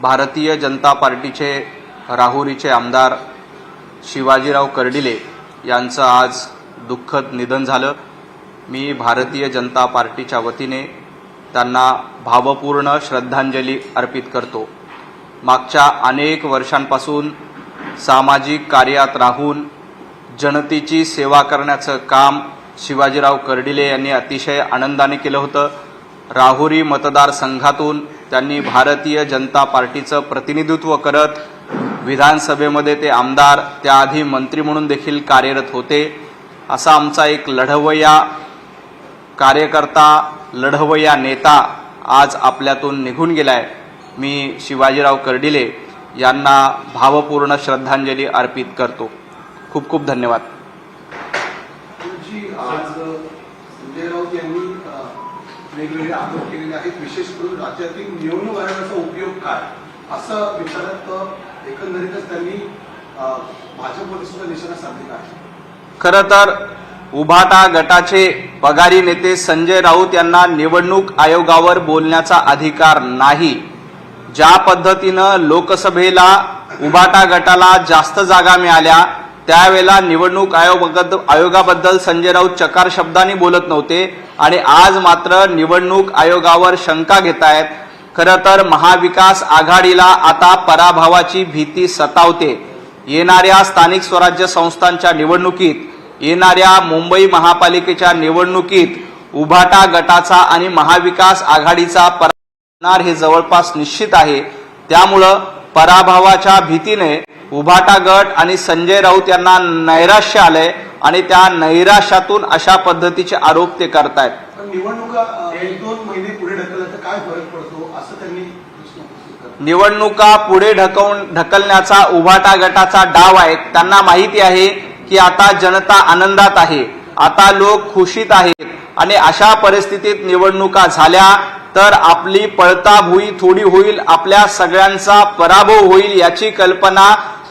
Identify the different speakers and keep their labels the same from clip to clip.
Speaker 1: भारतीय जनता पार्टीचे राहुरीचे आमदार शिवाजीराव कर्डिले यांचं आज दुःखद निधन झालं. मी भारतीय जनता पार्टीच्या वतीने त्यांना भावपूर्ण श्रद्धांजली अर्पित करतो. मागच्या अनेक वर्षांपासून सामाजिक कार्यात राहून जनतेची सेवा करण्याचं काम शिवाजीराव कर्डिले यांनी अतिशय आनंदाने केलं होतं. राहुरी मतदारसंघातून त्यांनी भारतीय जनता पार्टीचं प्रतिनिधित्व करत विधानसभेमध्ये ते आमदार त्याआधी मंत्री म्हणून देखील कार्यरत होते. असा आमचा एक लढवय्या कार्यकर्ता लढवया नेता आज आपल्यातून निघून गेलाय. मी शिवाजीराव कर्डिले यांना भावपूर्ण श्रद्धांजली अर्पित करतो. खूप खूप धन्यवाद.
Speaker 2: वेगवेगळे आरोप केलेले आहेत. विशेष करून राज्यातील निवडणूक आयोगाचा उपयोग काय? असं विचारत एकंदरीतच त्यांनी भाजपमध्ये सुद्धा निशाणा साधलेला आहे.
Speaker 1: खरं तर उभाटा गटाचे पगारी नेते संजय राऊत यांना निवडणूक आयोगावर बोलण्याचा अधिकार नाही. ज्या पद्धतीनं लोकसभेला उभाटा गटाला जास्त जागा मिळाल्या त्यावेळेला निवडणूक आयोगाबद्दल आयोगाबद्दल संजय राऊत चकार शब्दांनी बोलत नव्हते आणि आज मात्र निवडणूक आयोगावर शंका घेत आहेत खरं तर महाविकास आघाडीला आता पराभवाची भीती सतावते. येणाऱ्या स्थानिक स्वराज्य संस्थांच्या निवडणुकीत येणाऱ्या मुंबई महापालिकेच्या निवडणुकीत उभाटा गटाचा आणि महाविकास आघाडीचा पराभव हे जवळपास निश्चित आहे. त्यामुळं पराभवाच्या भीतीने उभाटा गट आणि संजय राऊत यांना नैराश्य आलंय आणि त्या नैराश्यातून अशा पद्धतीचे आरोप ते करतायत.
Speaker 2: निवडणुका पुढे
Speaker 1: ढकवून ढकलण्याचा उभाटा गटाचा डाव आहे. त्यांना माहिती आहे की आता जनता आनंदात आहे. आता लोक खुशीत आहेत. आणि अशा परिस्थितीत निवडणुका झाल्या तर आपली पळताभुई थोडी होईल आपल्या सगळ्यांचा पराभव होईल याची कल्पना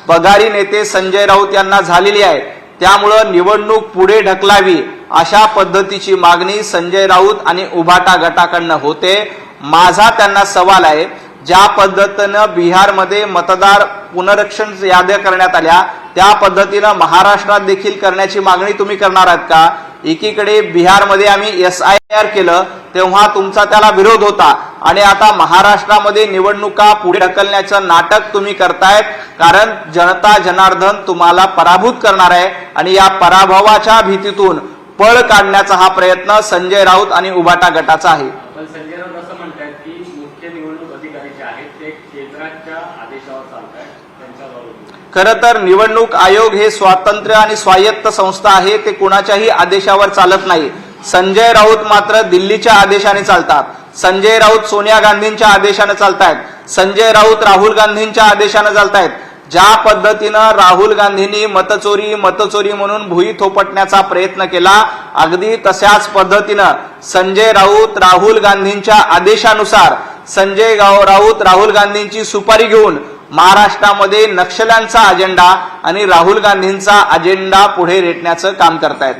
Speaker 1: पगारी नेते संजय राऊत यांना झालेली आहे. त्यामुळं निवडणूक पुढे ढकलावी अशा पद्धतीची मागणी संजय राऊत आणि उभाटा गटाकडनं होते. माझा त्यांना सवाल आहे ज्या पद्धतीनं बिहारमध्ये मतदार पुनरक्षण याद्या करण्यात आल्या त्या पद्धतीनं महाराष्ट्रात देखील करण्याची मागणी तुम्ही करणार आहात का? एकीकडे बिहारमध्ये आम्ही एस आय आर केलं तेव्हा तुमचा त्याला विरोध होता. आणि आता महाराष्ट्रामध्ये निवडणुका पुढे ढकलण्याचं नाटक तुम्ही करतायत कारण जनता जनार्दन तुम्हाला पराभूत करणार आहे. आणि या पराभवाच्या भीतीतून पळ काढण्याचा हा प्रयत्न संजय राऊत आणि उभाटा गटाचा आहे
Speaker 3: पण संजय राऊत असं म्हणतात की मुख्य निवडणूक अधिकारी जे आहेत ते केंद्राच्या आदेशावर चालत आहेत त्यांच्यावर
Speaker 1: खरं तर निवडणूक आयोग हे स्वातंत्र्य आणि स्वायत्त संस्था आहे ते कुणाच्याही आदेशावर चालत नाही. संजय राऊत मात्र दिल्लीच्या आदेशाने चालतात. संजय राऊत सोनिया गांधींच्या आदेशाने चालतायत. संजय राऊत राहुल गांधींच्या आदेशाने चालतायत. ज्या पद्धतीनं राहुल गांधींनी मतचोरी मतचोरी म्हणून भुई थोपटण्याचा प्रयत्न केला अगदी तशाच पद्धतीनं संजय राऊत राहुल गांधींच्या आदेशानुसार संजय गाव राऊत राहुल गांधींची सुपारी घेऊन महाराष्ट्रामध्ये नक्षल्यांचा अजेंडा आणि राहुल गांधींचा अजेंडा पुढे रेटण्याचं काम करतायत.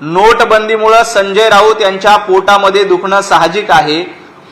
Speaker 3: नोटबंदीमुळं
Speaker 1: संजय राऊत यांच्या पोटामध्ये दुखणं साहजिक आहे.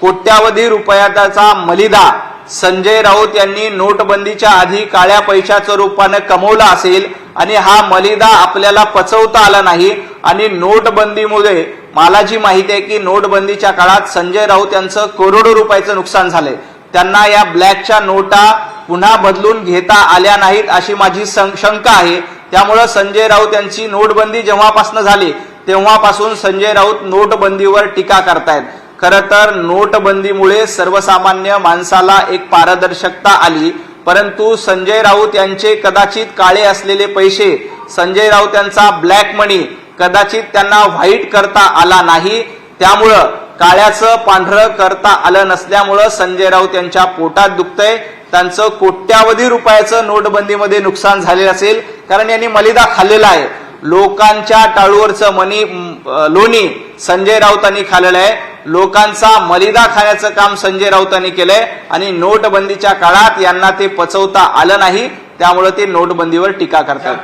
Speaker 1: कोट्यावधी रुपयाचा मलिदा संजय राऊत यांनी नोटबंदीच्या आधी काळ्या पैशाचं रूपानं कमवला असेल आणि हा मलिदा आपल्याला पचवता आला नाही आणि नोटबंदीमुळे मला जी माहिती आहे की नोटबंदीच्या काळात संजय राऊत यांचं करोडो रुपयाचं नुकसान झालंय. त्यांना या ब्लॅकच्या नोटा पुन्हा बदलून घेता आल्या नाहीत अशी माझी सं- शंका आहे. त्यामुळं संजय राऊत यांची नोटबंदी जेव्हापासून झाली तेव्हापासून संजय राऊत नोटबंदीवर टीका करतायत. खरं तर नोटबंदीमुळे सर्वसामान्य माणसाला एक पारदर्शकता आली परंतु संजय राऊत यांचे कदाचित काळे असलेले पैसे संजय राऊत यांचा ब्लॅक मनी कदाचित त्यांना व्हाईट करता आला नाही. त्यामुळं काळ्याचं पांढरं करता आलं नसल्यामुळं संजय राऊत यांच्या पोटात दुखतंय. त्यांचं कोट्यावधी रुपयाचं नोटबंदीमध्ये नुकसान झालेलं असेल. कारण यांनी मलिदा खाल्लेला आहे. लोकांच्या टाळूवरचं मनी लोणी संजय राऊतांनी खाल्लेलं आहे. लोकांचा मलिदा खाण्याचं काम संजय राऊतांनी केलंय. आणि नोटबंदीच्या काळात यांना ते पचवता आलं नाही. त्यामुळे ते नोटबंदीवर टीका करतात.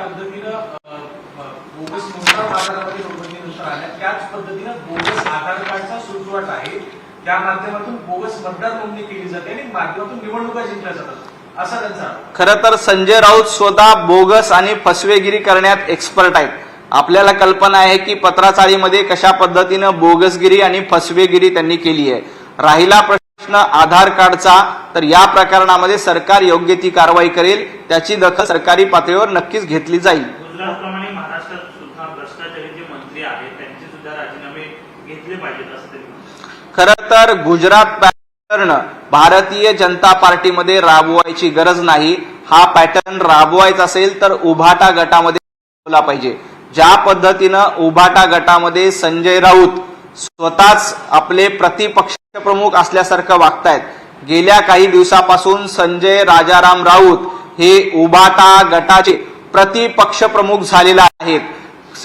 Speaker 4: नोटबंदीनुसार आल्या. त्याच पद्धतीनं बोगस आधार कार्ड प्रकारचा सुळसुळाट आहे. त्या माध्यमातून बोगस मतदार नोंदणी केली जाते आणि माध्यमातून निवडणुका जिंकल्या जातात. असा त्यांचा आरोप.
Speaker 1: खरं तर संजय राऊत स्वतः बोगस आणि फसवेगिरी करण्यात एक्सपर्ट आहेत. आपल्याला कल्पना आहे की पत्राचाळीमध्ये कशा पद्धतीनं बोगसगिरी आणि फसवेगिरी त्यांनी केली आहे. राहिला प्रश्न आधार कार्डचा तर या प्रकरणामध्ये सरकार योग्य ती कारवाई करेल. त्याची दखल सरकारी पातळीवर नक्कीच घेतली जाईल
Speaker 5: गुजरातप्रमाणे महाराष्ट्रात सुद्धा भ्रष्टाचारी जे मंत्री आहेत त्यांचे सुद्धा राजीनामे घेतले पाहिजेत असं त्यांनी म्हटलं.
Speaker 1: खरं तर गुजरात पॅटर्न भारतीय जनता पार्टीमध्ये राबवायची गरज नाही. हा पॅटर्न राबवायचा असेल तर उभाटा गटामध्ये पाहिजे. ज्या पद्धतीनं उभाटा गटामध्ये संजय राऊत स्वतःच आपले प्रतिपक्ष प्रमुख असल्यासारखं वागतायत गेल्या काही दिवसापासून संजय राजाराम राऊत हे उभाटा गटाचे प्रतिपक्ष प्रमुख झालेले आहेत.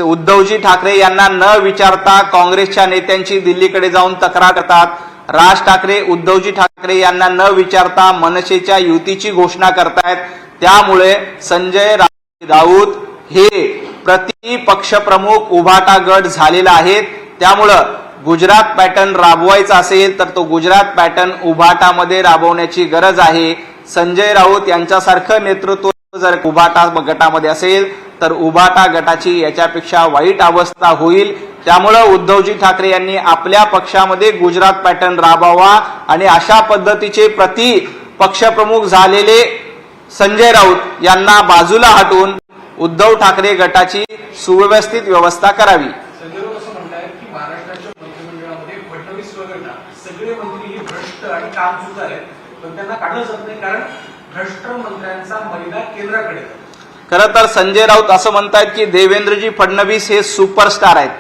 Speaker 1: उद्धवजी ठाकरे यांना न विचारता काँग्रेसच्या नेत्यांची दिल्लीकडे जाऊन तक्रार करतात. राज ठाकरे उद्धवजी ठाकरे यांना न विचारता मनसेच्या युतीची घोषणा करतायत. त्यामुळे संजय राऊत हे प्रतिपक्ष प्रमुख उभाटा गट झालेला आहे. त्यामुळं गुजरात पॅटर्न राबवायचा असेल तर तो गुजरात पॅटर्न उभाटामध्ये राबवण्याची गरज आहे. संजय राऊत यांच्यासारखं नेतृत्व जर उभाटा गटामध्ये असेल तर उभाटा गटाची याच्यापेक्षा वाईट अवस्था होईल. त्यामुळं उद्धवजी ठाकरे यांनी आपल्या पक्षामध्ये गुजरात पॅटर्न राबवावा आणि अशा पद्धतीचे प्रति पक्षप्रमुख झालेले संजय राऊत यांना बाजूला हटवून उद्धव ठाकरे गटाची सुव्यवस्थित व्यवस्था करावी.
Speaker 4: काढलं जात नाही कारण भ्रष्ट मंत्र्यांचा मलिदा केंद्राकडे
Speaker 1: खरं तर संजय राऊत असं म्हणतात की देवेंद्रजी फडणवीस हे सुपरस्टार आहेत.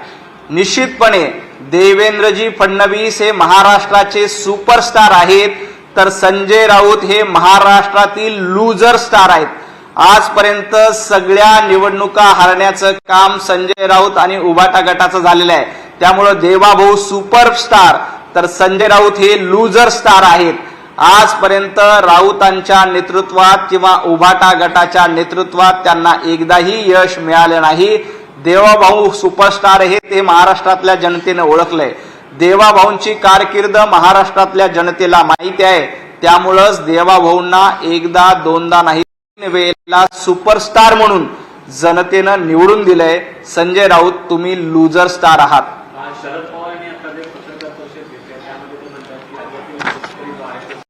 Speaker 1: निश्चितपणे देवेंद्रजी फडणवीस हे महाराष्ट्राचे सुपरस्टार आहेत. तर संजय राऊत हे महाराष्ट्रातील लूजर स्टार आहेत. आजपर्यंत सगळ्या निवडणुका हारण्याचं काम संजय राऊत आणि उभाटा गटाचं झालेलं आहे. त्यामुळं देवाभाऊ सुपरस्टार. तर संजय राऊत हे लूजर स्टार आहेत. आजपर्यंत राऊतांच्या नेतृत्वात किंवा उभाटा गटाच्या नेतृत्वात त्यांना एकदाही यश मिळालं नाही. देवाभाऊ सुपरस्टार हे ते महाराष्ट्रातल्या जनतेनं ओळखलंय. देवाभाऊंची कारकीर्द महाराष्ट्रातल्या जनतेला माहिती आहे. त्यामुळंच देवाभाऊंना एकदा दोनदा नाही वेळेला सुपरस्टार म्हणून जनतेनं निवडून दिलंय. संजय राऊत तुम्ही लुजर स्टार आहात
Speaker 3: आज शरद पवार यांनी आता जे पत्रकार परिषद घेतली त्यामध्ये ते म्हणतात की राज्यातील शेतकरी जो आहे तो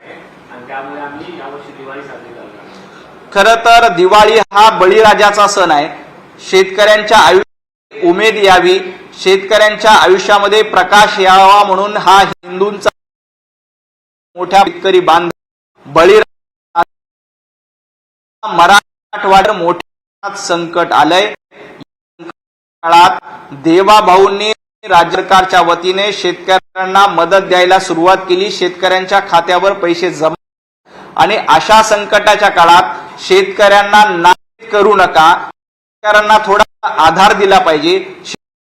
Speaker 3: आहे आणि त्यामुळे आम्ही यावर्षी दिवाळी साजरी करणार
Speaker 1: खरं तर दिवाळी हा बळीराजाचा सण आहे. शेतकऱ्यांच्या आयुष्यात उमेद यावी. शेतकऱ्यांच्या आयुष्यामध्ये प्रकाश यावा म्हणून हा हिंदूंचा मोठ्या शेतकरी बांधव बळीराजा मराठवाड्यावर मोठ्या संकट आलंय. काळात देवाभाऊंनी राज्य सरकारच्या वतीने शेतकऱ्यांना मदत द्यायला सुरुवात केली. शेतकऱ्यांच्या खात्यावर पैसे जमा आणि अशा संकटाच्या काळात शेतकऱ्यांना नाहीत करू नका. शेतकऱ्यांना थोडा आधार दिला पाहिजे.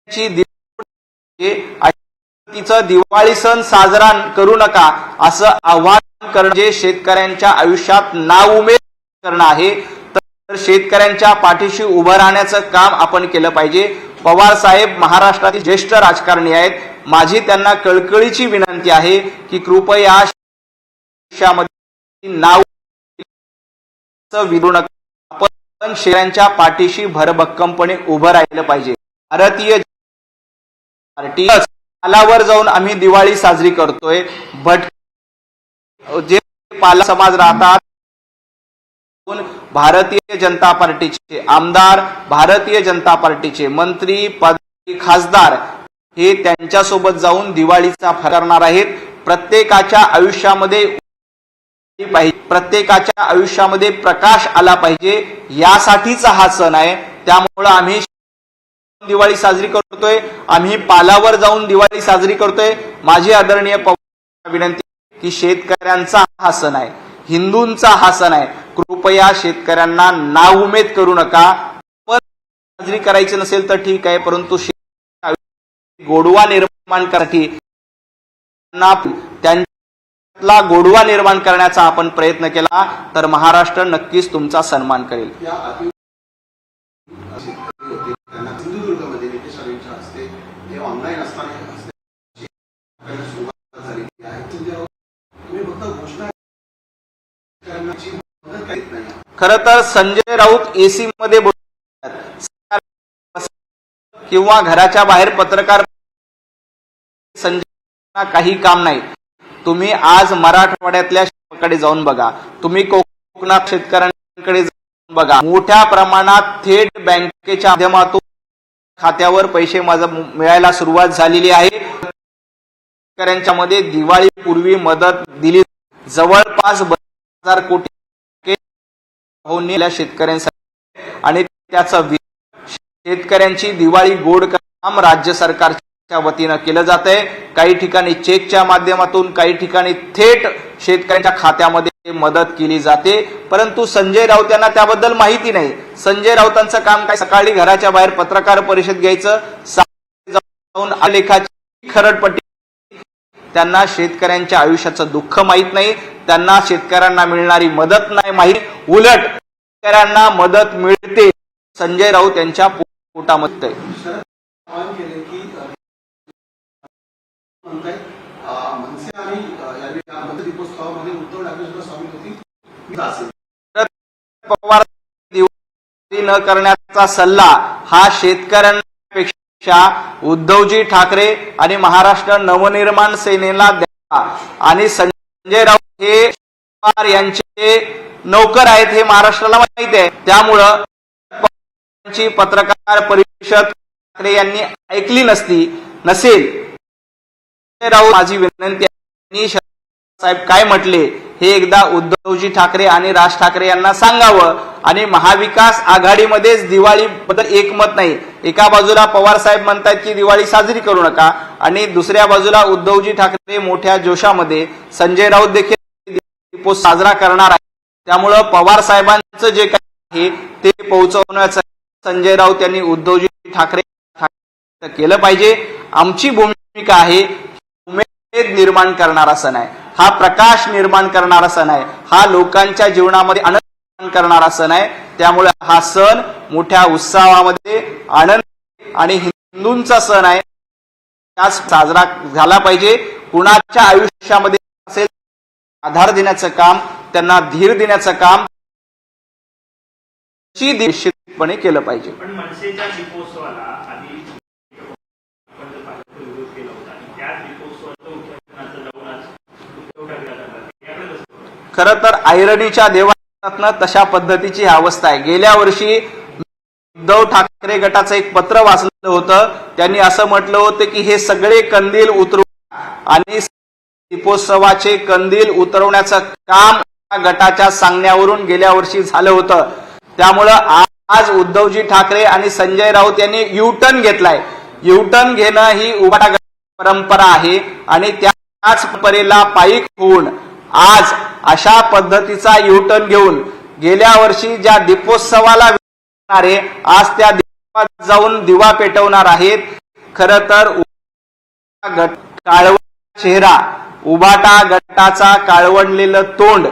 Speaker 1: शेतकऱ्यांची दिवाळी सण साजरा करू नका असं आव्हान करणं जे शेतकऱ्यांच्या आयुष्यात नाउमेद करणं आहे. तर शेतकऱ्यांच्या पाठीशी उभं राहण्याचं काम आपण केलं पाहिजे. पवार साहेब महाराष्ट्रातील ज्येष्ठ राजकारणी आहेत. माझी त्यांना कळकळीची विनंती आहे की कृपया नाव विरू नका आपण शेतकऱ्यांच्या पाठीशी भरभक्कमपणे उभं राहिलं पाहिजे. भारतीय पार्टी पालावर जाऊन आम्ही दिवाळी साजरी करतोय. भट जे पाला समाज राहतात भारतीय जनता पार्टीचे आमदार भारतीय जनता पार्टीचे मंत्री पद खासदार हे त्यांच्यासोबत जाऊन दिवाळीचा फरारणार आहेत. प्रत्येकाच्या आयुष्यामध्ये पाहिजे प्रत्येकाच्या आयुष्यामध्ये प्रकाश आला पाहिजे यासाठीचा हा सण आहे. त्यामुळं आम्ही दिवाळी साजरी करतोय आम्ही पालावर जाऊन दिवाळी साजरी करतोय. माझी आदरणीय पवार विनंती की शेतकऱ्यांचा हा सण आहे. हिंदूंचा हा सण आहे. कृपया शेतकऱ्यांना नाउमेद करू नका. पण साजरी करायची नसेल तर ठीक आहे परंतु गोडवा निर्माण करण्यासाठी त्यांच्या ला गोडवा निर्माण करण्याचा आपण प्रयत्न केला तर महाराष्ट्र नक्कीच तुमचा सन्मान करेल. खर तर संजय राऊत एसी मध्ये किंवा घराच्या बाहेर पत्रकार संजय काही काम नाही. तुम्ही आज मराठवाड्यातल्या शेतकऱ्याकडे जाऊन बघा. तुम्ही कोकणात शेतकऱ्यांकडे जाऊन बघा. मोठ्या प्रमाणात थेट बँकेच्या माध्यमातून खात्यावर पैसे माझं मिळायला सुरुवात झालेली आहे. शेतकऱ्यांच्या मध्ये दिवाळीपूर्वी मदत दिली. जवळपास हजार कोटी शेतकऱ्यांसाठी. आणि त्याचा शेतकऱ्यांची दिवाळी गोड काम राज्य च्या वतीनं केलं जात आहे काही ठिकाणी चेकच्या माध्यमातून काही ठिकाणी थेट शेतकऱ्यांच्या खात्यामध्ये मदत केली जाते. परंतु संजय राऊत यांना त्याबद्दल माहिती नाही. संजय राऊतांचं काम काय? सकाळी घराच्या बाहेर पत्रकार परिषद घ्यायचं. जाऊन आलेखाची खरडपट्टी. त्यांना शेतकऱ्यांच्या आयुष्याचं दुःख माहीत नाही. त्यांना शेतकऱ्यांना मिळणारी मदत नाही माहीत. उलट शेतकऱ्यांना मदत मिळते. संजय राऊत यांच्या पोटामध्ये.
Speaker 2: शरद मनसे आणि यांनी या दीपोत्सवामध्ये उद्धव ठाकरे सुद्धा सामील होतील. असेल
Speaker 1: पवार न करण्याचा सल्ला हा शेतकऱ्यांपेक्षा उद्धवजी ठाकरे आणि महाराष्ट्र नवनिर्माण सेनेला द्यावा आणि संजय राऊत हे पवार यांचे नौकर आहेत हे महाराष्ट्राला माहिती आहे. त्यामुळं पवारांची पत्रकार परिषद ठाकरे यांनी ऐकली नसती नसेल. राऊत माझी विनंती साहेब काय म्हटले हे एकदा उद्धवजी ठाकरे आणि राज ठाकरे यांना सांगावं. आणि महाविकास आघाडीमध्येच दिवाळी बद्दल एकमत नाही. एका बाजूला पवार साहेब म्हणतात की दिवाळी साजरी करू नका आणि दुसऱ्या बाजूला उद्धवजी ठाकरे मोठ्या जोशामध्ये संजय राऊत देखील साजरा करणार आहे त्यामुळं पवार साहेबांचं जे काही आहे ते पोहोचवण्याचं संजय राऊत यांनी उद्धवजी ठाकरे केलं पाहिजे. आमची भूमिका आहे निर्माण करणारा सण आहे. हा प्रकाश निर्माण करणारा सण आहे. हा लोकांच्या जीवनामध्ये आनंद निर्माण करणारा सण आहे. त्यामुळे हा सण मोठ्या उत्साहामध्ये आनंद आणि हिंदूंचा सण आहे. त्यास साजरा झाला पाहिजे. कुणाच्या आयुष्यामध्ये असेल आधार देण्याचं काम त्यांना धीर देण्याचं काम निश्चितपणे केलं पाहिजे
Speaker 5: पण मनसेच्या दीपोत्सवाला आधी आपण जर पाहिलं तर विरोध केला होता आणि त्या दीपोत्सवाचं उद्घाटनाचं जाऊन आज उद्धव ठाकरे आता करतात. याकडे कसं बघता?
Speaker 1: खर तर आयरणीच्या देवाना तशा पद्धतीची ही अवस्था आहे. गेल्या वर्षी उद्धव ठाकरे गटाचं एक पत्र वाचलं होतं. त्यांनी असं म्हटलं होतं की हे सगळे कंदील उतरवू आणि दीपोत्सवाचे कंदील उतरवण्याचं काम या गटाच्या सांगण्यावरून गेल्या वर्षी झालं होतं. त्यामुळं आज उद्धवजी ठाकरे आणि संजय राऊत यांनी युटर्न घेतलाय. युटर्न घेणं ही उभाटा परंपरा आहे आणि त्याच परेला पायीक होऊन आज अशा पद्धतीचा युटर्न घेऊन गेल्या वर्षी ज्या दीपोत्सवाला आज त्या दीपात जाऊन दिवा पेटवणार आहेत. खर तर उभाटा काळवण चेहरा उभाटा गटाचा काळवणलेलं तोंड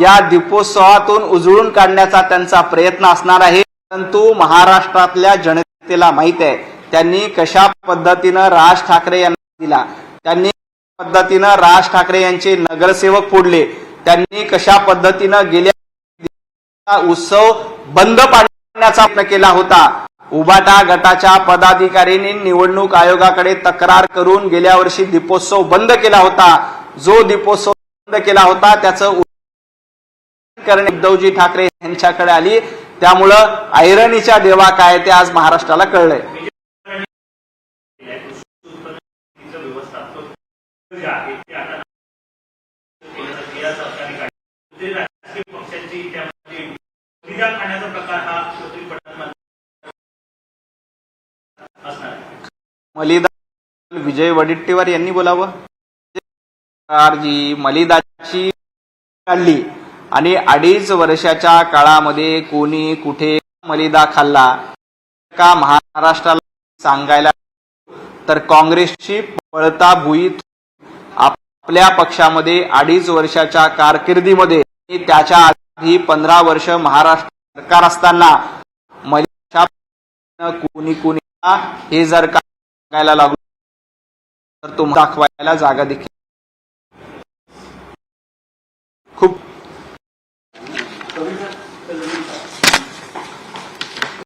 Speaker 1: या दीपोत्सवातून उजळून काढण्याचा त्यांचा प्रयत्न असणार आहे. परंतु महाराष्ट्रातल्या जनतेला माहीत आहे त्यांनी कशा पद्धतीनं राज ठाकरे यांना दिला? त्यांनी पद्धतीनं राज ठाकरे यांचे नगरसेवक फोडले. त्यांनी कशा पद्धतीनं गेल्या उत्सव बंद पाडण्याचा प्रयत्न केला होता? उबाटा गटाच्या पदाधिकाऱ्यांनी निवडणूक आयोगाकडे तक्रार करून गेल्या वर्षी दीपोत्सव बंद केला होता. जो दीपोत्सव बंद केला होता त्याचं करणे उद्धवजी ठाकरे यांच्याकडे आली. त्यामुळं ऐरणीच्या देवा काय ते आज महाराष्ट्राला कळलंय
Speaker 5: कृषी उत्पन्न शेतीचं व्यवस्थापन जे आहे ते आता केलं जातं. या सरकारने काढलं. जे राजकीय पक्षांची त्यामध्ये निदा खाण्याचा प्रकार हा कृत्रिम पटात असणार आहे
Speaker 1: मलिदा विजय वडेट्टीवार यांनी बोलावं. जी मलिदाची काढली. आणि अडीच वर्षाच्या काळामध्ये कोणी कुठे मलिदा खाल्ला का महाराष्ट्राला सांगायला तर काँग्रेसची पळता भुईत आपल्या पक्षामध्ये अडीच वर्षाच्या कारकिर्दीमध्ये त्याच्या आधी पंधरा वर्ष महाराष्ट्र सरकार असताना मलिदा कोणी कोणी हे जर का सांगायला लागलो. तर तुम्हाला दाखवायला जागा देखील. खूप